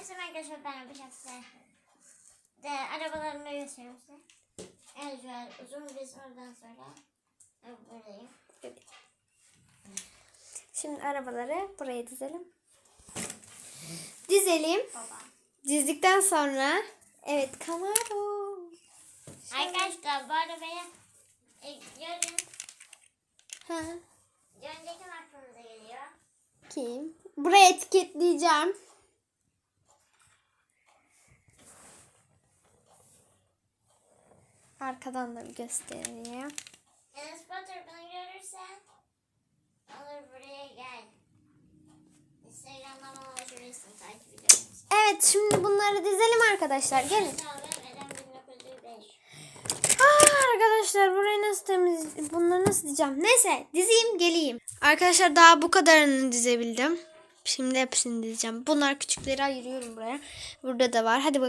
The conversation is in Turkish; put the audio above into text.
Evet arkadaşlar ben yapacağım size. De, arabalarımı göstereyim size. Evet şöyle uzun bir oradan sonra. Buradayım. Şimdi arabaları buraya dizelim. Dizelim. Baba. Dizdikten sonra evet Camaro. Arkadaşlar bu arabaya e, yarın Ha, önceki aklımıza geliyor. kim? Buraya etiketleyeceğim. Arkadan da bir göstereyim. Enes Batur bunu görürsen olur buraya gel. Instagram'dan bana ulaşabilirsin takip ediyorum. Evet şimdi bunları dizelim arkadaşlar. Gelin. Sağlam Eren 1905. Aa, arkadaşlar burayı nasıl temiz bunları nasıl diyeceğim? Neyse dizeyim geleyim. Arkadaşlar daha bu kadarını dizebildim. Şimdi hepsini dizeceğim. Bunlar küçükleri ayırıyorum buraya. Burada da var. Hadi bakalım.